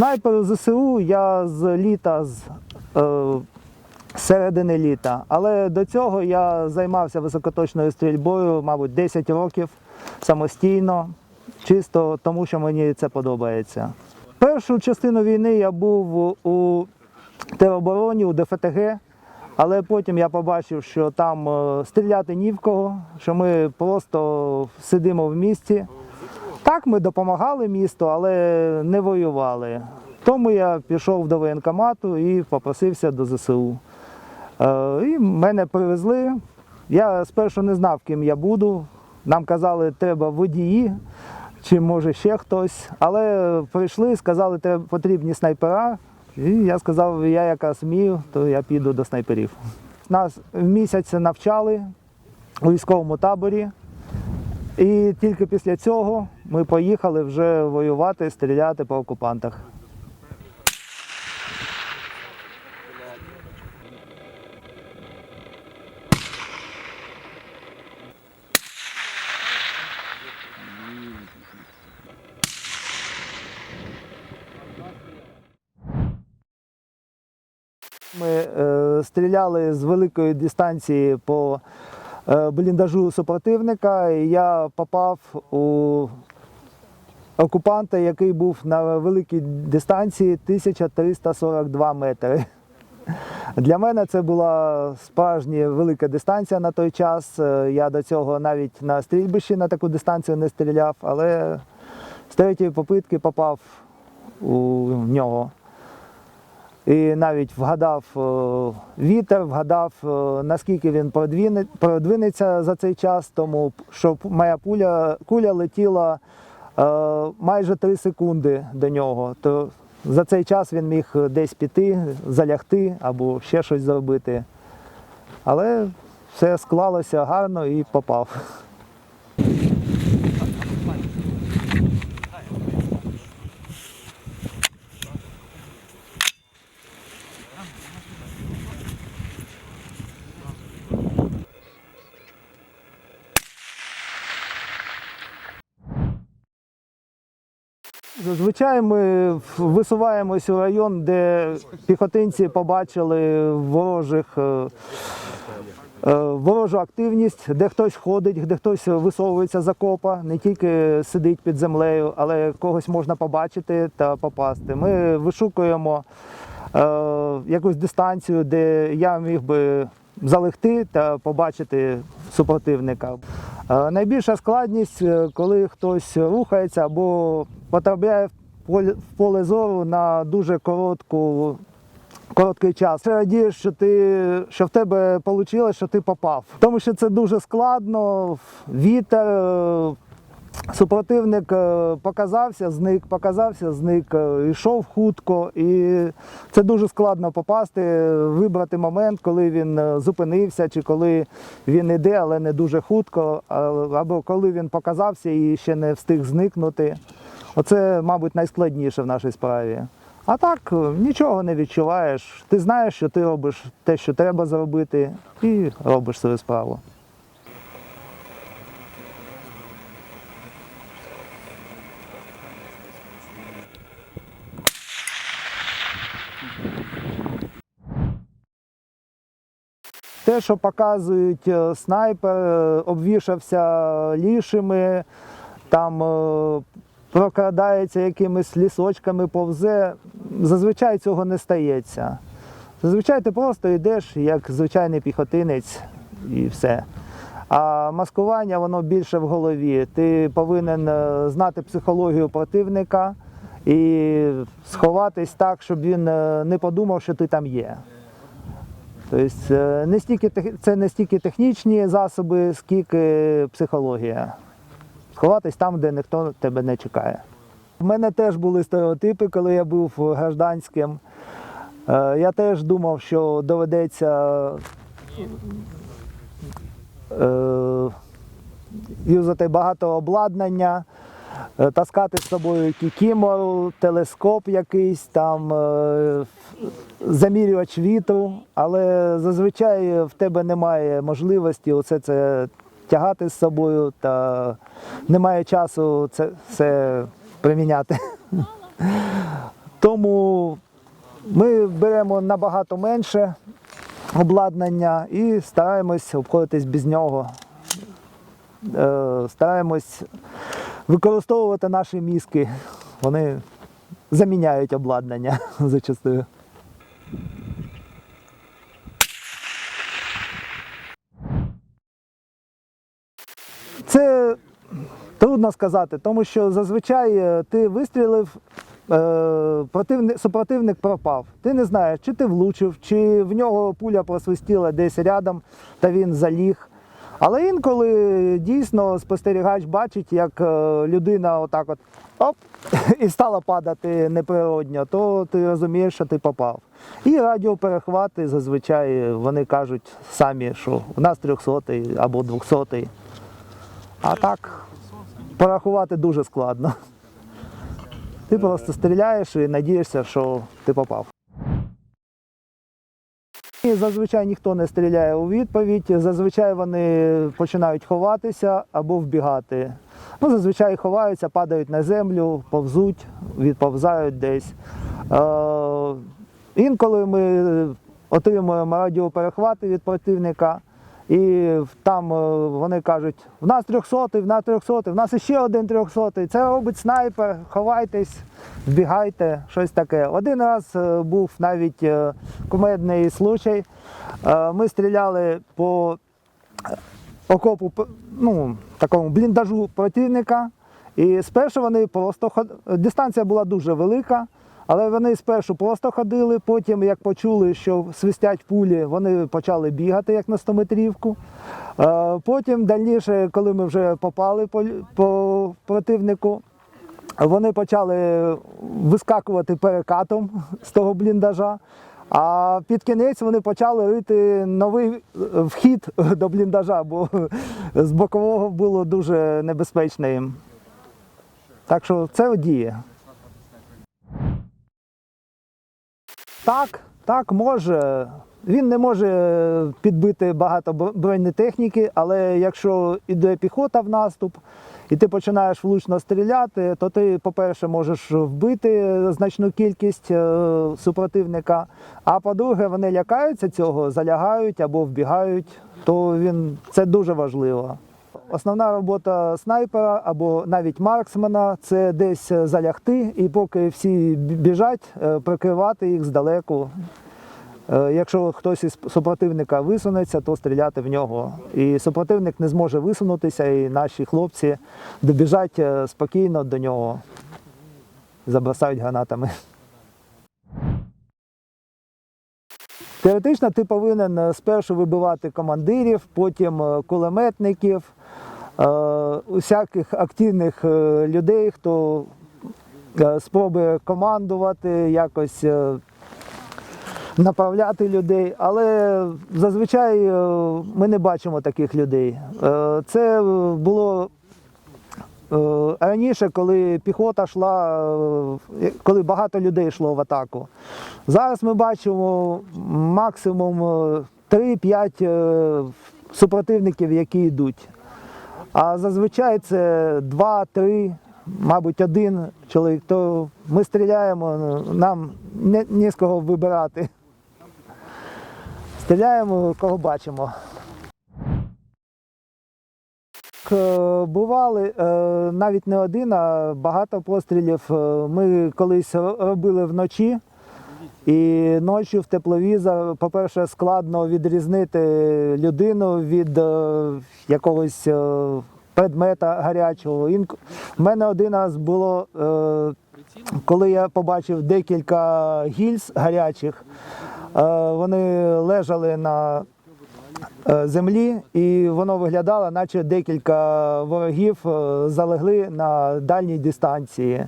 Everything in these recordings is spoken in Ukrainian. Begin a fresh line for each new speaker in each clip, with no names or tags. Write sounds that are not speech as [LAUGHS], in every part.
Снайпер ЗСУ я з літа, з е, середини літа. Але до цього я займався високоточною стрільбою, мабуть, 10 років самостійно, чисто тому, що мені це подобається. Першу частину війни я був у теробороні, у ДФТГ, але потім я побачив, що там е, стріляти ні в кого, що ми просто сидимо в місті. Так, ми допомагали місту, але не воювали. Тому я пішов до воєнкомату і попросився до ЗСУ. Е, І мене привезли. Я спершу не знав, ким я буду. Нам казали, треба водії, чи може ще хтось. Але прийшли, сказали, треба потрібні снайпера. І я сказав, я якраз вмію, то я піду до снайперів. Нас місяць навчали у військовому таборі. І тільки після цього ми поїхали вже воювати, стріляти по окупантах. Ми е, стріляли з великої дистанції по бліндажу супротивника, і я попав у окупанта, який був на великій дистанції 1342 метри. Для мене це була справжня велика дистанція на той час. Е, Я до цього навіть на стрільбищі на таку дистанцію не стріляв, але з третьої попитки попав у нього. І навіть вгадав е, вітер, вгадав, е, наскільки він продвинеться за цей час, тому що моя пуля, куля летіла е, майже 3 секунди до нього. То за цей час він міг десь піти, залягти або ще щось зробити. Але все склалося гарно і попав. Зазвичай ми висуваємось у район, де піхотинці побачили ворожих. е, е, Ворожу активність, де хтось ходить, де хтось висовується з окопа, не тільки сидить під землею, але когось можна побачити та попасти. Ми вишукуємо е, якусь дистанцію, де я міг би залегти та побачити супротивника. Е, Найбільша складність, е, коли хтось рухається або потрапляє в поле, зору на дуже коротку, короткий час. Ти радієш, що, ти, що в тебе вийшло, що ти попав. Тому що це дуже складно, вітер. Супротивник е, показався, зник, показався, зник, е, йшов хутко, і це дуже складно попасти, вибрати момент, коли він е, зупинився, чи коли він іде, але не дуже хутко, або коли він показався і ще не встиг зникнути. Оце, мабуть, найскладніше в нашій справі. А так нічого не відчуваєш. Ти знаєш, що ти робиш те, що треба зробити, і робиш свою справу. Те, що показують е, снайпер, е, обвішався лішими, там е, прокрадається якимись лісочками, повзе. Зазвичай цього не стається. Зазвичай ти просто йдеш як звичайний піхотинець і все. А маскування воно більше в голові. Ти повинен знати психологію противника і сховатись так, щоб він е, не подумав, що ти там є. Тобто е, не стільки, це не стільки технічні засоби, скільки психологія. Сховатись там, де ніхто тебе не чекає. У мене теж були стереотипи, коли я був гражданським. Е, Я теж думав, що доведеться юзати багато обладнання, таскати з собою кікімору, телескоп якийсь, там, е, замірювач вітру, але зазвичай в тебе немає можливості оце це тягати з собою та немає часу це все приміняти. [LAUGHS] Тому ми беремо набагато менше обладнання і стараємось обходитись без нього. Е, Стараємось використовувати наші мізки. Вони заміняють обладнання [LAUGHS] зачастую. Це трудно сказати, тому що зазвичай е, ти вистрілив, е, противник, супротивник пропав. Ти не знаєш, чи ти влучив, чи в нього пуля просвистіла десь рядом, та він заліг. Але інколи дійсно спостерігач бачить, як е, людина отак от оп, [LAUGHS] і стала падати неприродньо, то ти розумієш, що ти попав. І радіоперехвати зазвичай вони кажуть самі, що у нас 300 або 200. А так порахувати дуже складно. Ти просто стріляєш і надієшся, що ти попав. І зазвичай ніхто не стріляє у відповідь. Зазвичай вони починають ховатися або вбігати. Ну, зазвичай ховаються, падають на землю, повзуть, відповзають десь. Е, інколи ми отримуємо радіоперехвати від противника. І там е, вони кажуть, в нас 300, в нас 300, в нас ще один 300. Це робить снайпер, ховайтесь, вбігайте, щось таке. Один раз е, був навіть е, кумедний случай. Ми стріляли по окопу, ну, такому бліндажу противника. І спершу вони просто дистанція була дуже велика, але вони спершу просто ходили, потім, як почули, що свистять пулі, вони почали бігати як на 100-метрівку. Е, Потім дальніше, коли ми вже попали по, противнику, вони почали вискакувати перекатом з того бліндажа. А під кінець вони почали рити новий вхід до бліндажа, бо з бокового було дуже небезпечно їм. Так що це діє. Так, так, може. Він не може підбити багато бро- бронетехніки, але якщо йде піхота в наступ, і ти починаєш влучно стріляти, то ти, по-перше, можеш вбити значну кількість е, супротивника. А по-друге, вони лякаються цього, залягають або вбігають, то він це дуже важливо. Основна робота снайпера або навіть марксмена це десь залягти, і поки всі біжать, е, прикривати їх здалеку. Е, Якщо хтось із супротивника висунеться, то стріляти в нього. І супротивник не зможе висунутися, і наші хлопці добіжать е, спокійно до нього, забросають гранатами. Теоретично ти повинен спершу вибивати командирів, потім кулеметників, усяких активних е, людей, хто е, спробує командувати, якось е, направляти людей. Але зазвичай е, ми не бачимо таких людей. Е, Це е, було Е, Раніше, коли піхота йшла, е, коли багато людей йшло в атаку. Зараз ми бачимо максимум е, 3-5 е, супротивників, які йдуть. А зазвичай це 2-3, мабуть, один чоловік. То ми стріляємо, ну, нам не, не з кого вибирати. Стріляємо, кого бачимо. Бували е, навіть не один, а багато пострілів. Е, Ми колись робили вночі, і ночі в тепловізор, по-перше, складно відрізнити людину від е, якогось е, предмета гарячого. Інк- У мене один раз було, е, коли я побачив декілька гільз гарячих, е, вони лежали на е, землі, і воно виглядало, наче декілька ворогів е, залегли на дальній дистанції.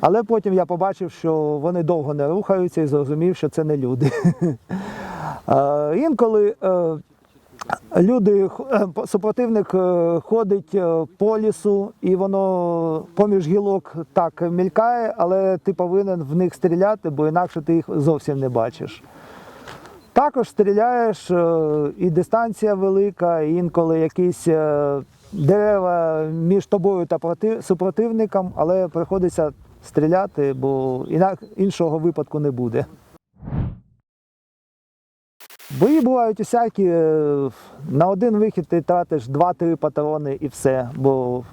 Але потім я побачив, що вони довго не рухаються і зрозумів, що це не люди. [LAUGHS] Е, Інколи е, люди, е, супротивник ходить по лісу, і воно поміж гілок так мількає, але ти повинен в них стріляти, бо інакше ти їх зовсім не бачиш. Також стріляєш, і дистанція велика, і інколи якісь дерева між тобою та проти- супротивником, але приходиться стріляти, бо іншого випадку не буде. Бої бувають усякі. е, На один вихід ти тратиш 2-3 патрони і все. Бо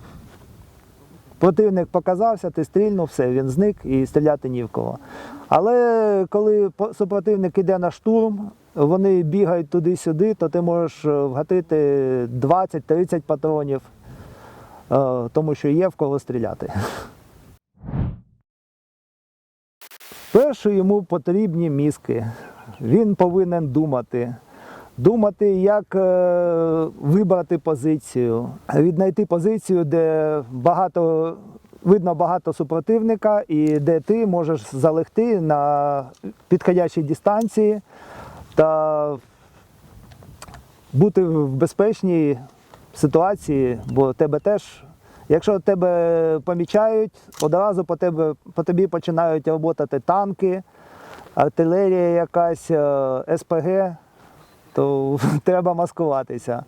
противник показався, ти стрільнув, все, він зник і стріляти ні в кого. Але коли супротивник іде на штурм, вони бігають туди-сюди, то ти можеш е, вгатити 20-30 патронів, е, тому що є в кого стріляти. Перше йому потрібні мізки. Він повинен думати. Думати, як е, вибрати позицію, віднайти позицію, де багато, видно багато супротивника, і де ти можеш залегти на підходящій дистанції та бути в безпечній ситуації, бо тебе теж, якщо тебе помічають, одразу по, тебе, по тобі починають працювати танки, артилерія якась, е, СПГ, то [LAUGHS] треба маскуватися.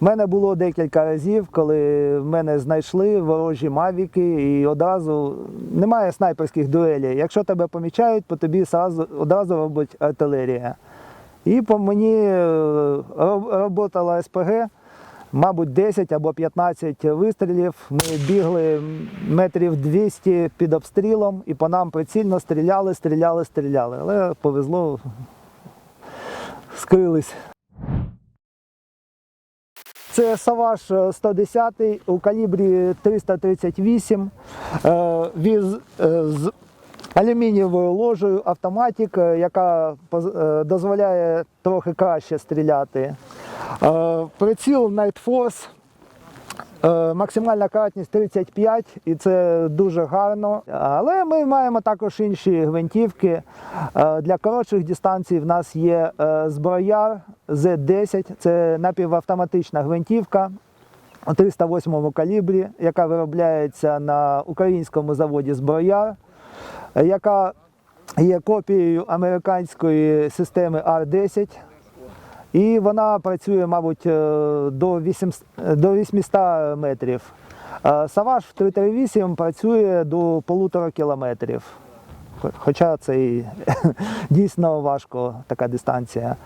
У мене було декілька разів, коли мене знайшли ворожі мавіки, і одразу немає снайперських дуелей. Якщо тебе помічають, по тобі одразу робить артилерія. І по мені е, роботала СПГ, мабуть, 10 або 15 вистрілів. Ми бігли метрів 200 під обстрілом, і по нам прицільно стріляли, стріляли, стріляли. Але повезло, скрились. Це Саваш е, 110 у калібрі 338. Е, Він е, з алюмінієвою ложею автоматик, е, яка е, дозволяє трохи краще стріляти. Е, Приціл Night Force. Е, Максимальна кратність 35, і це дуже гарно. Але ми маємо також інші гвинтівки. Е, Для коротших дистанцій в нас є зброяр Z10, це напівавтоматична гвинтівка у 308 калібрі, яка виробляється на українському заводі зброяр, яка є копією американської системи R10. І вона працює, мабуть, е, до 800, до 800 метрів. Е, Саваж в 338 працює до полутора кілометрів. Хоча це і [LAUGHS] дійсно важко така дистанція.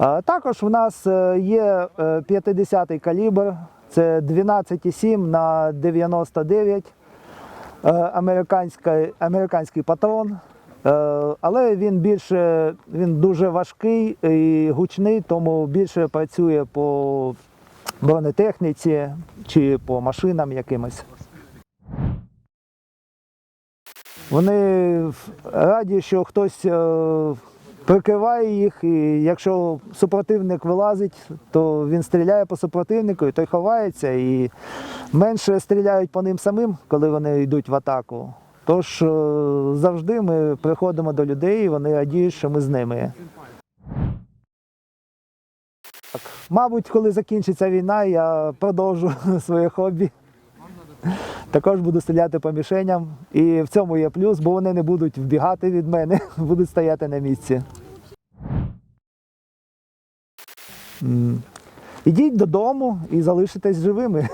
Е, Також в нас є е, 50-й калібр, це 12,7 на 99 е, американський, американський патрон. Е, Але він більше він дуже важкий і гучний, тому більше працює по бронетехніці чи по машинам якимось. Вони раді, що хтось е, прикриває їх, і якщо супротивник вилазить, то він стріляє по супротивнику, і той ховається, і менше стріляють по ним самим, коли вони йдуть в атаку. Тож е, завжди ми приходимо до людей, і вони радіють, що ми з ними. Так. Мабуть, коли закінчиться війна, я продовжу [LAUGHS] своє хобі. Також буду стріляти по мішеням. І в цьому є плюс, бо вони не будуть вбігати від мене, [LAUGHS] будуть стояти на місці. Ідіть додому і залишитесь живими.